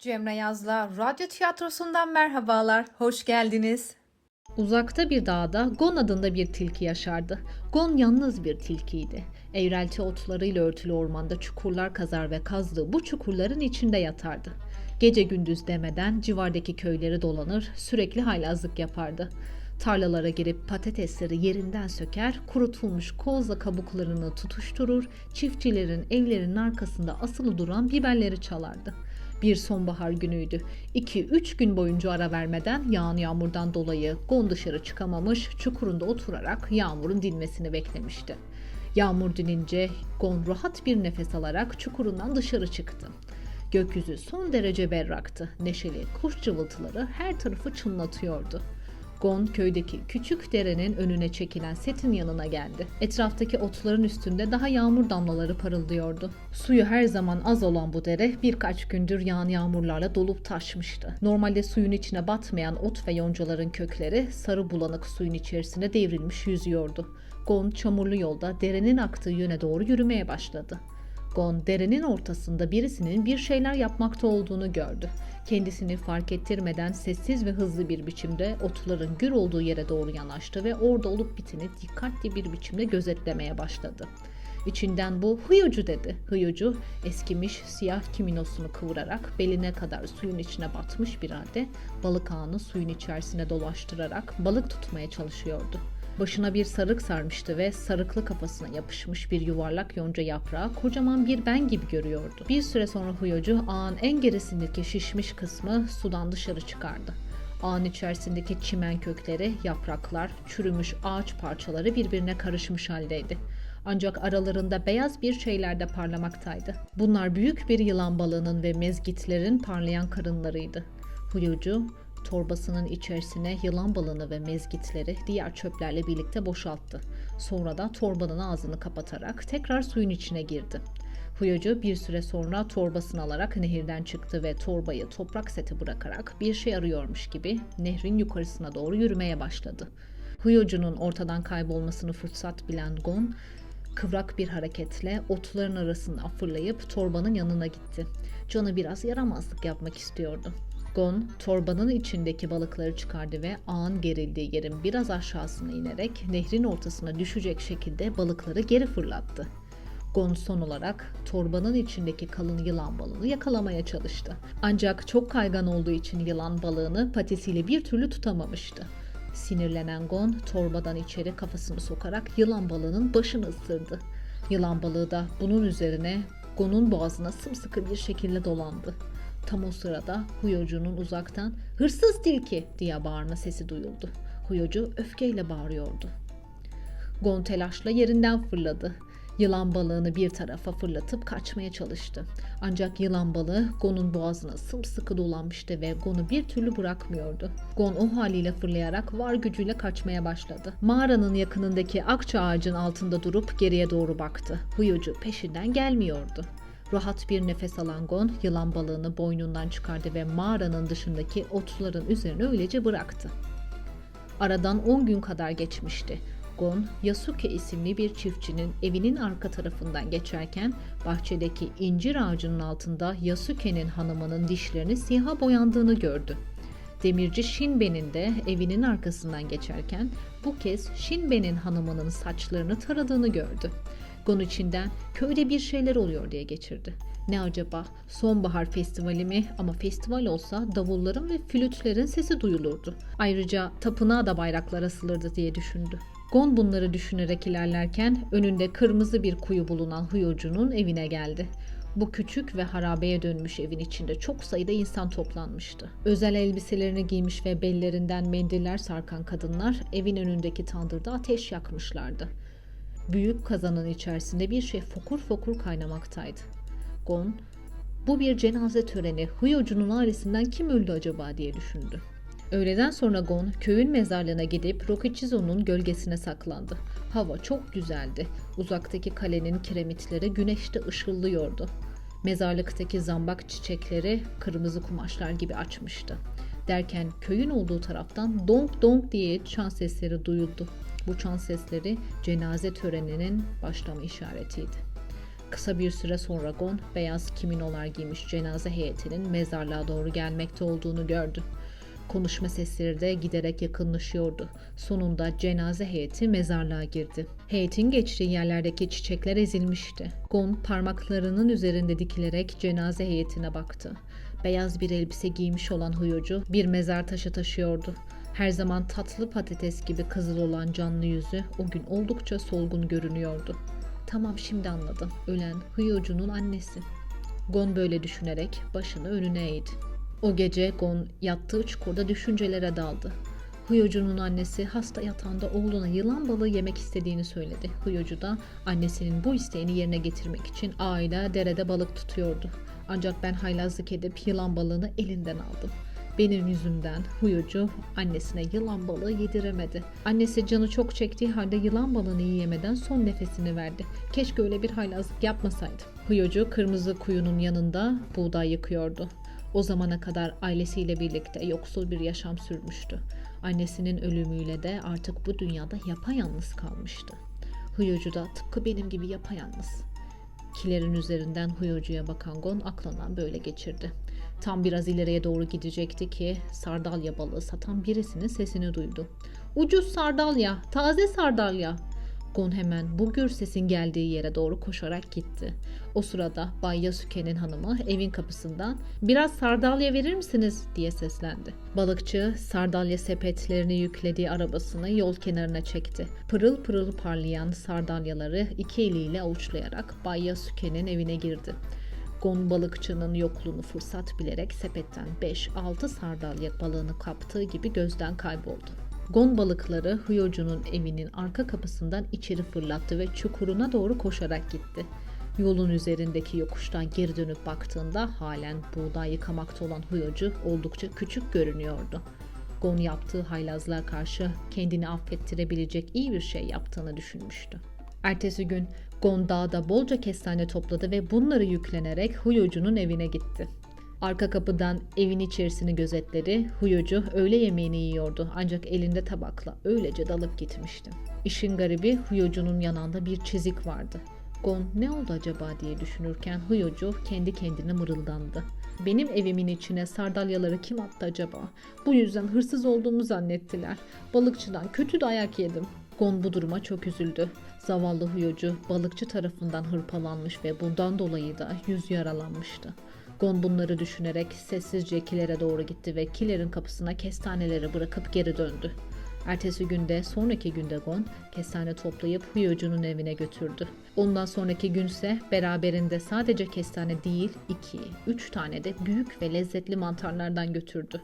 Cemre Yaz'la radyo tiyatrosundan merhabalar, hoş geldiniz. Uzakta bir dağda Gon adında bir tilki yaşardı. Gon yalnız bir tilkiydi. Eğrelti otlarıyla örtülü ormanda çukurlar kazar ve kazdığı bu çukurların içinde yatardı. Gece gündüz demeden civardaki köyleri dolanır, sürekli haylazlık yapardı. Tarlalara girip patatesleri yerinden söker, kurutulmuş kozla kabuklarını tutuşturur, çiftçilerin evlerinin arkasında asılı duran biberleri çalardı. Bir sonbahar günüydü. 2-3 gün boyunca ara vermeden yağan yağmurdan dolayı Gon dışarı çıkamamış, çukurunda oturarak yağmurun dinmesini beklemişti. Yağmur dinince Gon rahat bir nefes alarak çukurundan dışarı çıktı. Gökyüzü son derece berraktı. Neşeli kuş cıvıltıları her tarafı çınlatıyordu. Gon köydeki küçük derenin önüne çekilen setin yanına geldi. Etraftaki otların üstünde daha yağmur damlaları parıldıyordu. Suyu her zaman az olan bu dere birkaç gündür yağan yağmurlarla dolup taşmıştı. Normalde suyun içine batmayan ot ve yoncaların kökleri sarı bulanık suyun içerisine devrilmiş yüzüyordu. Gon çamurlu yolda derenin aktığı yöne doğru yürümeye başladı. Gon derenin ortasında birisinin bir şeyler yapmakta olduğunu gördü. Kendisini fark ettirmeden sessiz ve hızlı bir biçimde otların gür olduğu yere doğru yanaştı ve orada olup biteni dikkatli bir biçimde gözetlemeye başladı. İçinden bu hıyucu dedi. Hıyucu eskimiş siyah kiminosunu kıvırarak beline kadar suyun içine batmış bir halde balık ağını suyun içerisine dolaştırarak balık tutmaya çalışıyordu. Başına bir sarık sarmıştı ve sarıklı kafasına yapışmış bir yuvarlak yonca yaprağı kocaman bir ben gibi görüyordu. Bir süre sonra Huyocu ağın en gerisindeki şişmiş kısmı sudan dışarı çıkardı. Ağın içerisindeki çimen kökleri, yapraklar, çürümüş ağaç parçaları birbirine karışmış haldeydi. Ancak aralarında beyaz bir şeyler de parlamaktaydı. Bunlar büyük bir yılan balığının ve mezgitlerin parlayan karınlarıydı. Huyucu torbasının içerisine yılan balığını ve mezgitleri diğer çöplerle birlikte boşalttı. Sonra da torbanın ağzını kapatarak tekrar suyun içine girdi. Huyucu bir süre sonra torbasını alarak nehirden çıktı ve torbayı toprak sete bırakarak bir şey arıyormuş gibi nehrin yukarısına doğru yürümeye başladı. Huyucu'nun ortadan kaybolmasını fırsat bilen Gon, kıvrak bir hareketle otların arasından fırlayıp torbanın yanına gitti. Canı biraz yaramazlık yapmak istiyordu. Gon torbanın içindeki balıkları çıkardı ve ağın gerildiği yerin biraz aşağısına inerek nehrin ortasına düşecek şekilde balıkları geri fırlattı. Gon son olarak torbanın içindeki kalın yılan balığını yakalamaya çalıştı. Ancak çok kaygan olduğu için yılan balığını patisiyle bir türlü tutamamıştı. Sinirlenen Gon torbadan içeri kafasını sokarak yılan balığının başını ısırdı. Yılan balığı da bunun üzerine Gon'un boğazına sımsıkı bir şekilde dolandı. Tam o sırada Huyocu'nun uzaktan hırsız tilki diye bağırma sesi duyuldu. Huyocu öfkeyle bağırıyordu. Gon telaşla yerinden fırladı. Yılan balığını bir tarafa fırlatıp kaçmaya çalıştı. Ancak yılan balığı Gon'un boğazına sımsıkı dolanmıştı ve Gon'u bir türlü bırakmıyordu. Gon o haliyle fırlayarak var gücüyle kaçmaya başladı. Mağaranın yakınındaki akça ağacın altında durup geriye doğru baktı. Huyucu peşinden gelmiyordu. Rahat bir nefes alan Gon yılan balığını boynundan çıkardı ve mağaranın dışındaki otların üzerine öylece bıraktı. Aradan 10 gün kadar geçmişti. Gon, Yasuke isimli bir çiftçinin evinin arka tarafından geçerken bahçedeki incir ağacının altında Yasuke'nin hanımının dişlerini siyaha boyandığını gördü. Demirci Shinben'in de evinin arkasından geçerken bu kez Shinben'in hanımının saçlarını taradığını gördü. Gon içinden köyde bir şeyler oluyor diye geçirdi. Ne acaba? Sonbahar festivali mi? Ama festival olsa davulların ve flütlerin sesi duyulurdu. Ayrıca tapınağa da bayraklar asılırdı diye düşündü. Gon bunları düşünerek ilerlerken önünde kırmızı bir kuyu bulunan Huyucu'nun evine geldi. Bu küçük ve harabeye dönmüş evin içinde çok sayıda insan toplanmıştı. Özel elbiselerini giymiş ve bellerinden mendiller sarkan kadınlar evin önündeki tandırda ateş yakmışlardı. Büyük kazanın içerisinde bir şey fokur fokur kaynamaktaydı. Gon, bu bir cenaze töreni, Huyucu'nun ailesinden kim öldü acaba diye düşündü. Öğleden sonra Gon köyün mezarlığına gidip Rokichizo'nun gölgesine saklandı. Hava çok güzeldi. Uzaktaki kalenin kiremitleri güneşte ışıldıyordu. Mezarlıktaki zambak çiçekleri kırmızı kumaşlar gibi açmıştı. Derken köyün olduğu taraftan donk donk diye çan sesleri duyuldu. Bu çan sesleri cenaze töreninin başlama işaretiydi. Kısa bir süre sonra Gon beyaz kiminolar giymiş cenaze heyetinin mezarlığa doğru gelmekte olduğunu gördü. Konuşma sesleri de giderek yakınlaşıyordu. Sonunda cenaze heyeti mezarlığa girdi. Heyetin geçtiği yerlerdeki çiçekler ezilmişti. Gon parmaklarının üzerinde dikilerek cenaze heyetine baktı. Beyaz bir elbise giymiş olan huyucu bir mezar taşı taşıyordu. Her zaman tatlı patates gibi kızıl olan canlı yüzü o gün oldukça solgun görünüyordu. Tamam şimdi anladım. Ölen huyucunun annesi. Gon böyle düşünerek başını önüne eğdi. O gece Gon yattığı çukurda düşüncelere daldı. Huyucu'nun annesi hasta yatağında oğluna yılan balığı yemek istediğini söyledi. Huyucu da annesinin bu isteğini yerine getirmek için ağıyla derede balık tutuyordu. Ancak ben haylazlık edip yılan balığını elinden aldım. Benim yüzümden Huyucu annesine yılan balığı yediremedi. Annesi canı çok çektiği halde yılan balığını yiyemeden son nefesini verdi. Keşke öyle bir haylazlık yapmasaydı. Huyucu kırmızı kuyunun yanında buğday yıkıyordu. O zamana kadar ailesiyle birlikte yoksul bir yaşam sürmüştü. Annesinin ölümüyle de artık bu dünyada yapayalnız kalmıştı. Huyucu da tıpkı benim gibi yapayalnız. Kilerin üzerinden Huyucu'ya bakan Gon aklından böyle geçirdi. Tam biraz ileriye doğru gidecekti ki sardalya balığı satan birisinin sesini duydu. Ucuz sardalya, taze sardalya. Gon hemen bu gür sesin geldiği yere doğru koşarak gitti. O sırada Bay Yasuke'nin hanımı evin kapısından biraz sardalya verir misiniz diye seslendi. Balıkçı sardalya sepetlerini yüklediği arabasını yol kenarına çekti. Pırıl pırıl parlayan sardalyaları iki eliyle avuçlayarak Bay Yasuke'nin evine girdi. Gon balıkçının yokluğunu fırsat bilerek sepetten 5-6 sardalya balığını kaptığı gibi gözden kayboldu. Gon balıkları Hyoju'nun evinin arka kapısından içeri fırlattı ve çukuruna doğru koşarak gitti. Yolun üzerindeki yokuştan geri dönüp baktığında halen buğday yıkamakta olan Hyoju oldukça küçük görünüyordu. Gon yaptığı haylazlığa karşı kendini affettirebilecek iyi bir şey yaptığını düşünmüştü. Ertesi gün Gon dağda bolca kestane topladı ve bunları yüklenerek Huyucu'nun evine gitti. Arka kapıdan evin içerisini gözetledi. Huyucu öğle yemeğini yiyordu ancak elinde tabakla öylece dalıp gitmişti. İşin garibi Huyucu'nun yanında bir çizik vardı. Gon ne oldu acaba diye düşünürken Huyucu kendi kendine mırıldandı. Benim evimin içine sardalyaları kim attı acaba? Bu yüzden hırsız olduğumu zannettiler. Balıkçıdan kötü dayak yedim. Gon bu duruma çok üzüldü. Zavallı huyucu balıkçı tarafından hırpalanmış ve bundan dolayı da yüz yaralanmıştı. Gon bunları düşünerek sessizce kilere doğru gitti ve kilerin kapısına kestaneleri bırakıp geri döndü. Ertesi günde sonraki günde Gon kestane toplayıp huyucunun evine götürdü. Ondan sonraki günse beraberinde sadece kestane değil iki, üç tane de büyük ve lezzetli mantarlardan götürdü.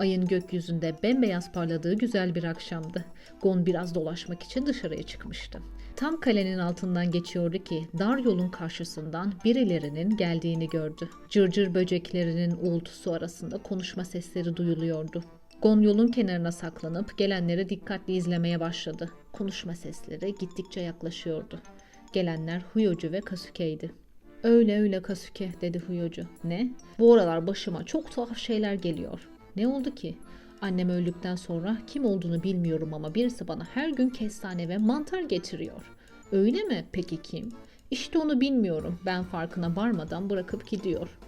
Ayın gökyüzünde bembeyaz parladığı güzel bir akşamdı. Gon biraz dolaşmak için dışarıya çıkmıştı. Tam kalenin altından geçiyordu ki dar yolun karşısından birilerinin geldiğini gördü. Cırcır böceklerinin uğultusu arasında konuşma sesleri duyuluyordu. Gon yolun kenarına saklanıp gelenleri dikkatli izlemeye başladı. Konuşma sesleri gittikçe yaklaşıyordu. Gelenler Huyocu ve Kasuke'ydi. Öyle öyle Kasuke dedi Huyocu. Ne? Bu aralar başıma çok tuhaf şeyler geliyor. Ne oldu ki? Annem öldükten sonra kim olduğunu bilmiyorum ama birisi bana her gün kestane ve mantar getiriyor. Öyle mi? Peki kim? İşte onu bilmiyorum. Ben farkına varmadan bırakıp gidiyor.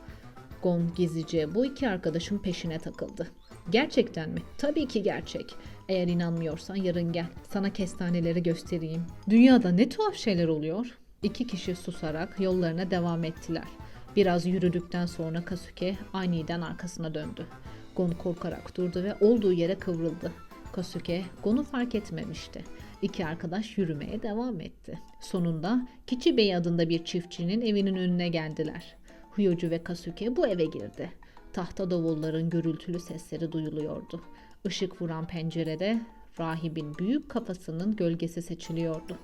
Gon gizlice bu iki arkadaşın peşine takıldı. Gerçekten mi? Tabii ki gerçek. Eğer inanmıyorsan yarın gel. Sana kestaneleri göstereyim. Dünyada ne tuhaf şeyler oluyor. İki kişi susarak yollarına devam ettiler. Biraz yürüdükten sonra Kasuke aniden arkasına döndü. Gon korkarak durdu ve olduğu yere kıvrıldı. Kasuke Gon'u fark etmemişti. İki arkadaş yürümeye devam etti. Sonunda Kichi Bey adında bir çiftçinin evinin önüne geldiler. Huyucu ve Kasuke bu eve girdi. Tahta davulların gürültülü sesleri duyuluyordu. Işık vuran pencerede rahibin büyük kafasının gölgesi seçiliyordu.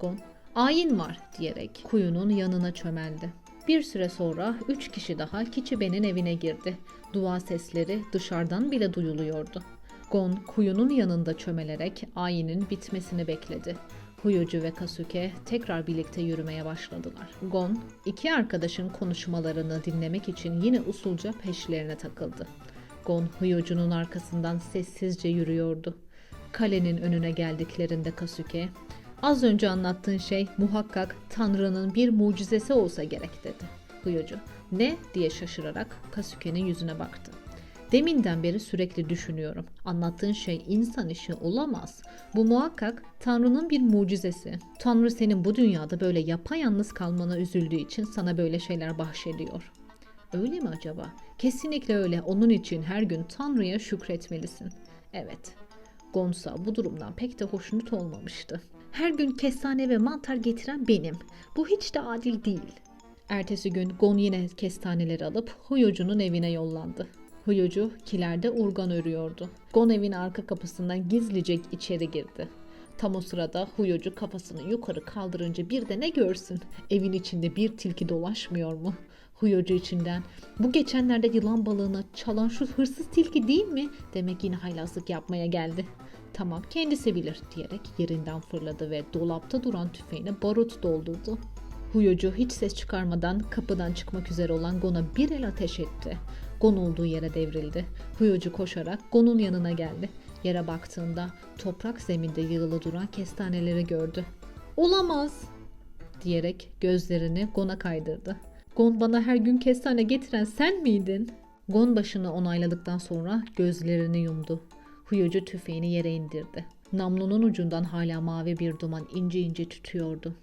Gon, ayin var diyerek kuyunun yanına çömeldi. Bir süre sonra üç kişi daha Kiçibe'nin evine girdi. Dua sesleri dışarıdan bile duyuluyordu. Gon kuyunun yanında çömelerek ayinin bitmesini bekledi. Huyucu ve Kasuke tekrar birlikte yürümeye başladılar. Gon, iki arkadaşın konuşmalarını dinlemek için yine usulca peşlerine takıldı. Gon, Huyucu'nun arkasından sessizce yürüyordu. Kalenin önüne geldiklerinde Kasuke, Az önce anlattığın şey muhakkak Tanrı'nın bir mucizesi olsa gerek dedi. Huyucu ne diye şaşırarak Kasuke'nin yüzüne baktı. Deminden beri sürekli düşünüyorum. Anlattığın şey insan işi olamaz. Bu muhakkak Tanrı'nın bir mucizesi. Tanrı senin bu dünyada böyle yapayalnız kalmana üzüldüğü için sana böyle şeyler bahşediyor. Öyle mi acaba? Kesinlikle öyle. Onun için her gün Tanrı'ya şükretmelisin. Evet. Gonsa bu durumdan pek de hoşnut olmamıştı. Her gün kestane ve mantar getiren benim. Bu hiç de adil değil. Ertesi gün Gon yine kestaneleri alıp Huyucu'nun evine yollandı. Huyucu kilerde urgan örüyordu. Gon evin arka kapısından gizlice içeri girdi. Tam o sırada Huyucu kafasını yukarı kaldırınca bir de ne görsün? Evin içinde bir tilki dolaşmıyor mu? Huyucu içinden bu geçenlerde yılan balığını çalan şu hırsız tilki değil mi? Demek yine haylazlık yapmaya geldi. Tamam kendisi bilir diyerek yerinden fırladı ve dolapta duran tüfeğine barut doldurdu. Huyucu hiç ses çıkarmadan kapıdan çıkmak üzere olan Gon'a bir el ateş etti. Gon olduğu yere devrildi. Huyucu koşarak Gon'un yanına geldi. Yere baktığında toprak zeminde yığılı duran kestaneleri gördü. Olamaz diyerek gözlerini Gon'a kaydırdı. Gon bana her gün kestane getiren sen miydin? Gon başını onayladıktan sonra gözlerini yumdu. Huyucu tüfeğini yere indirdi. Namlunun ucundan hala mavi bir duman ince ince tütüyordu.